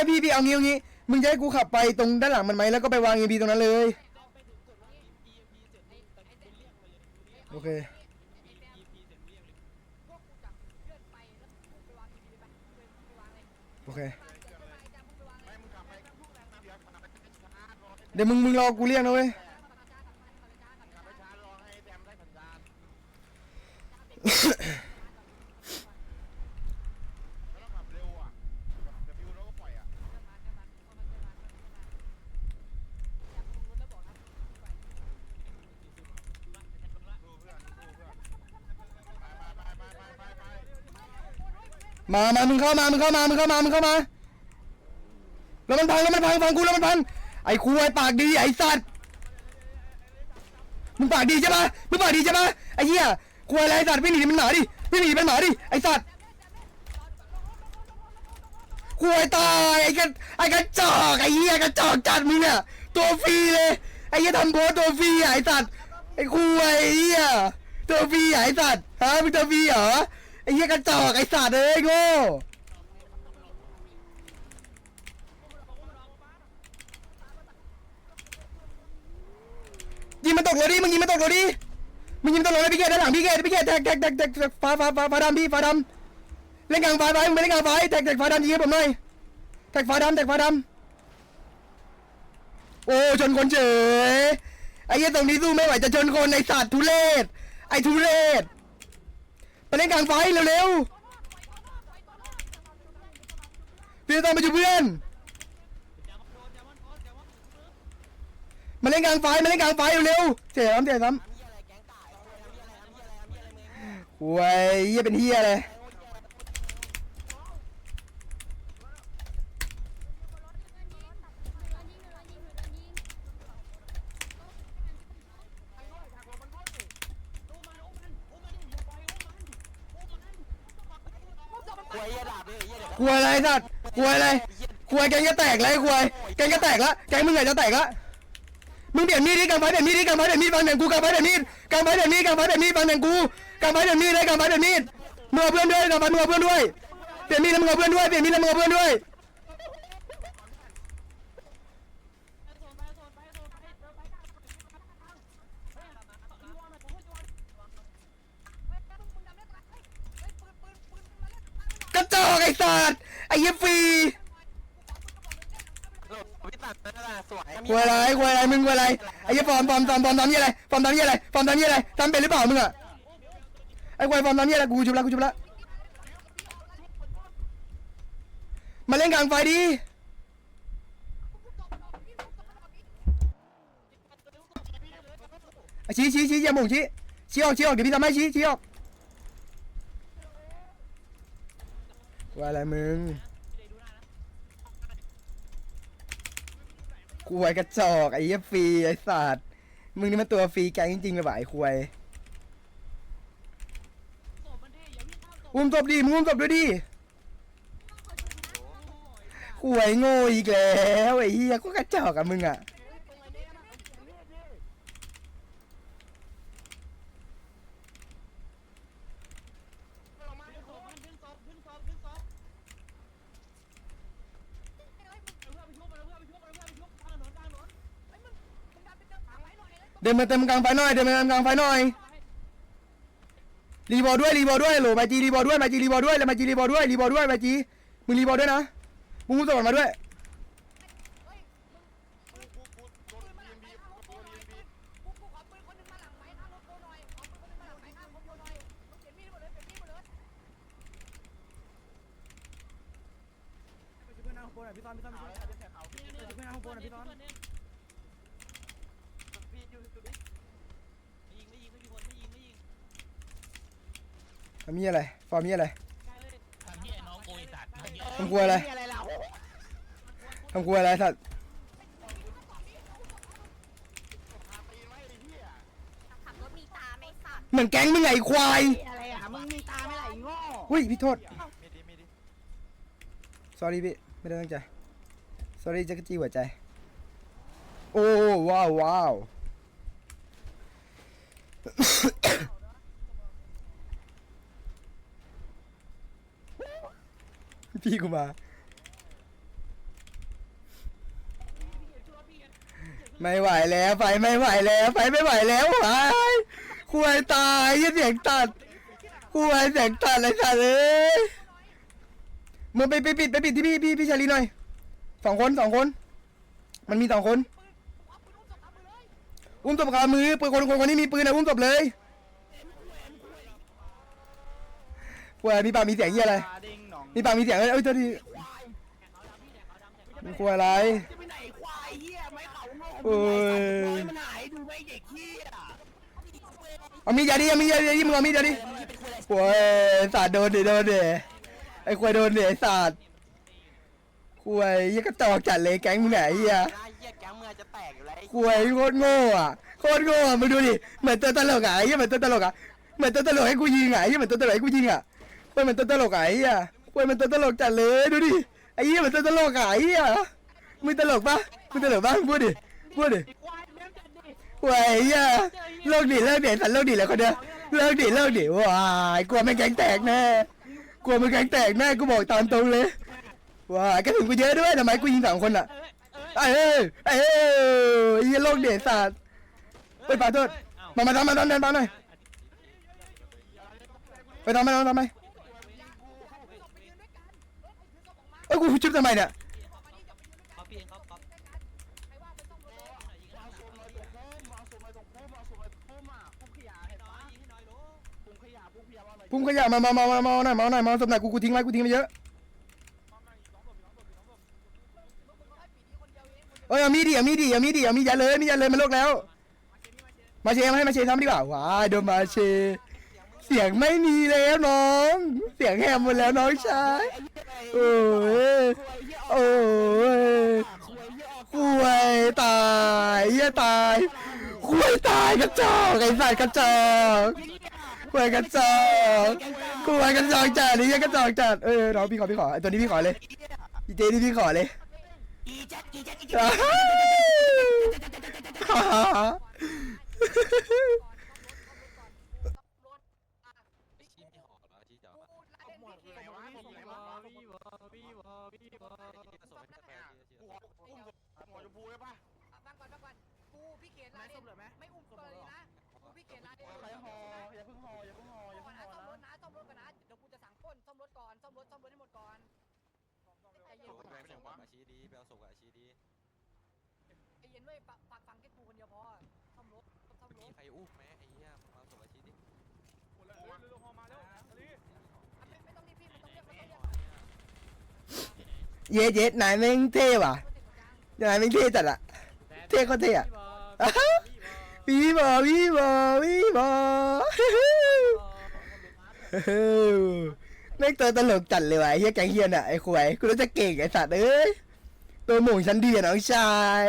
ไม่พี่พี่เอางี้เอางี้มึงจะให้กูขับไปตรงด้านหลังมันไหมแล้วก็ไปวางเอ็บีตรงนั้นเลยโอเคโอเคเดี๋ยวมึงมึงรอกูเรียกนะเว้ย มามามึงเข้ามา มึงเข้ามา มึงเข้ามา มึงเข้ามา แล้วมันพัง แล้วมันพัง ฟังกูแล้วมันพัง ไอ้คุยปากดี ไอ้สัตว์ มึงปากดีใช่ปะมึงปากดีใช่ปะไอ้เหี้ยคุยอะไรไอ้สัตว์ไม่หนีมันหมาดิไม่หนีเป็นหมาดิ ไอ้สัตว์คุยตาย ไอ้กระไอ้กระจอก ไอ้เหี้ยกระจอกจัดมึงเนี่ยตัวฟรีเลย ไอ้เหี้ยทำโบสตัวฟรีอะไอ้สัตว์ ไอ้คุยไอ้เหี้ยตัวฟรีอะไอ้สัตว์ ฮะมึงตัวฟรีเหรอ เหี้ยกระจอกไอ้สัตว์เอ้ยโง่ยิงมันตกรถดิมึงยิงมันตกรถดิมึงยิงมันตกรถเลยพี่เกดด้านหลังพี่เกดพี่เกดแท็กแท็กแท็กแท็กแท็กฟ้าฟ้าฟ้าฟ้าดำพี่ฟ้าดำเล่นกลางฟ้าไว้มึงไปเล่นกลางฟ้าแท็กแท็กฟ้าดำยิงให้ผมหน่อยแท็กฟ้าดำแท็กฟ้าดำโอ้ชนคนเฉยไอ้เหี้ยตรงนี้สู้ไม่ไหวจะชนคนไอ้สัตว์ทุเรศไอ้ทุเรศ ไปเล่นกลางไฟเร็วๆพี่ต้องไปอยู่เพื่อน มาเล่นกลางไฟมาเล่นกลางไฟเร็วๆเสียซ้ำเสียซ้ำโว้ยเฮียเป็นเฮียเลย กลัวยอะไรสัตว์กลัวอะไรกลัวแกงจะแตกเลยกลัวแกงจะแตกละแกงมึงอยากจะแตกละมึงเปลี่ยนมีดดิกลางไฟเปลี่ยนมีดดิกลางไฟเปลี่ยนมีดฟังเสียงกูกลางไฟเปลี่ยนมีดกลางไฟเปลี่ยนมีดกางไฟเปลี่ยนมีดฟังเสียงกูกลางไฟเปลี่ยนมีดเลยกลางไฟเปลี่ยนมีดมึงเอาเพื่อนด้วยกลางไฟมึงเอาเพื่อนด้วยเปลี่ยนมีดแล้วมึงเอาเพื่อนด้วยเปลี่ยนมีดแล้วมึงเอาเพื่อนด้วยกระจอกไอ้ สัตว์ไอ้เหี้ยฟรีโหลดพี่ตัดนั่นแหละสวยกลัวอะไรกลัวอะไรมึงกลัวอะไรไอ้เหี้ยฟอร์มฟอร์มฟอร์มฟอร์มทำยี่อะไรฟอร์มทำยี่อะไรฟอร์มทำยี่อะไรทำเป็นหรือเปล่ามึงอะไอ้กลัวฟอร์มทำยี่อะไรกูจุบละกูจุบละมาเล่นกลางไฟดิอะชี้ชี้ชี้อย่าหม่งชี้ชี้ออกชี้ออกเดี๋ยวพี่ทำให้ชี้ชี้ออก กลัวอะไรมึงควยกระจอกไอ้เหี้ยฟรีไอ้สัตว์มึงนี่มันตัวฟรีแกงจริงๆเลยว่ะไอ้ควยอุ้มศพดิมึงอุ้มศพด้วยดิควยโง่อีกแล้วไอ้เหี้ยก็กระจอกกับมึงอะ เดินมาเต็มกลางไฟหน่อยเดินมาเต็มกลางไฟหน่อยรีบอลด้วยรีบอลด้วยโหลมาจีรีบอลด้วยมาจีรีบอลด้วยแล้วมาจีรีบอลด้วยรีบอลด้วยมาจีมึงรีบอลด้วยนะมึงอุ้มศพมาด้วยทำมีอะไรฟอร์มมีอะไรทำกลัวอะไรทำกลัวอะไรสัตว์ขับรถมีตาไม่สัตว์เหมือนแก๊งมึงไงไอ้ควายอะไรอะมึงมีตาไม่ไหลโง่อุ้ยพี่โทษ sorry พี่ไม่ได้ตั้งใจ sorry จักรจี้หัวใจ โอ้ว้าวว้าว พี่กูมาไม่ไหวแล้วไฟไม่ไหวแล้วไฟไม่ไหวแล้วไฟควายตายยเสียงตัดควายเสียงตัดเลยสัตว์เอ้ยมึงไปไปปิดไปปิดที่พี่พี่พี่ชาลีหน่อยสองคนสองคน มันมีสองคนอุ้มตบขามือปืนคนคนคนนี้มีปืนนะอุ้มตบเลยควายมีปากมีเสียงยี่อะไร มีปากมีเสียงเอ้ยเอ้ยเจ้าทีมันกลัวอะไร จะไปไหนควายเหี้ยไม่เขาโง่โอ้ย มันหายดูไม่เด็กเหี้ยเอามีดยาดิเอามีดยาดิมึงเอามีดอย่าดิโอ้ยสัตว์โดนดิโดนดิไอ้ควายโดนดิไอ้สัตว์ควายยี่กระจอกจัดเลยแก๊งมึงไหนเฮียไอ้เหี้ยแก๊งเมือจะแตกอยู่แล้วไอ้ควายโคตรโง่อะโคตรโง่อะมึงดูดิเหมือนตัวตลกอะไอ้เหี้ยเหมือนตัวตลกอะเหมือนตัวตลกให้กูยิงอะไอ้เหี้ยเหมือนตัวตลกให้กูยิงอะควายเหมือนตัวตลกอะไอ้เหี้ย ควายมือนตัวตลกจัดเลยดูดิไอ้เหี้ยมือนตัวตลกอะไอ้เหี้ยมึงตลกปะมึงตลกปะพูดดิพูดดิควายแม่งจัดดิควายไอ้เหี้ยเลิกดิเลิกดิสันเลิกดิแล้วคนเดียวเลิกดิเลิกดิว้ายกลัวไมันแกงแตกแน่กลัวไมันแกงแตกแน่กูบอกตามตรงเลยว้ายกระสุนกูเยอะด้วยทำไมกูยิงสองคนอะเอ้เอ้ยไอ้เอ้ยไอ้เหี้ยโลกเดชศาสตร์ไปปาโทษมามาทำมาทำเดินมาหน่อยไปทำมาทำทำไมเอ้ยกูชุบทำไมเนี่ยพุ่งขยะมามามามามาหน่อยมาหน่อยมาสมหน่อยกูกูทิ้งไว้กูทิ้งไปเยอะเอ้ยเอามีดดิเอามีดดิเอามีดดิเอามีดยัดเลยมีดยัดเลยมันโลกแล้ว มาเชมาให้มาเชทำดีกว่าว้ายโดนมาเช เสียงไม่มีแล้วน้อง เสียงแหบหมดแล้วน้องชาย โอ้ยโอ้ยคุยตายเหี้ยตายคุยตายกระจอกไอ้สัตว์กระจอกคุยกระจอกคุยกระจอกจัดนี่กระจอกจัดเออน้องพี่ขอพี่ขอไอ้ตัวนี้พี่ขอเลยอีเจนี่พี่ขอเลยอะฮ่า อีแจ็คอีแจ็คอีแจ็คฮ่าฮ่าฮ่าฟังก่อนฟังก่อนกูพี่เขียนลายไม่อุ้มตัวเลยนะกูพี่เขียนลายใครหออย่าเพิ่งหออย่าเพิ่งหออย่าก่อเพิ่นงหนะอซ่อมรนะถนะซ่อมรถก่อนนะเดี๋ยวกูจะสั่งป้นซ่อมรถก่อนซ่อมรถซ่อมรถให้หมดก่อนไอ้เย็นไปเอาส่งกับอาชีดีไปเอาส่งกับอาชีดีไอ้เย็นด้วยปากฟังแค่กูคนเดียวพอซ่อมรถซ่อมรมีถใครอุ้มไหมไอ้เหี้ยมาเอาส่งอาชีดิไม่ เย็ดเย็ดนายแม่งเท่ว่ะนายแม่งเท่จัดอะ เท่ก็เท่อะ วีบอวีบอวีบอแม่งตัวตลกจัดเลยว่ะไอ้เฮียแกงเฮียนอะไอ้ควายกูรู้จะเก่งไอ้สัตว์เอ้ยตัวหม่งชั้นดีอะน้องชาย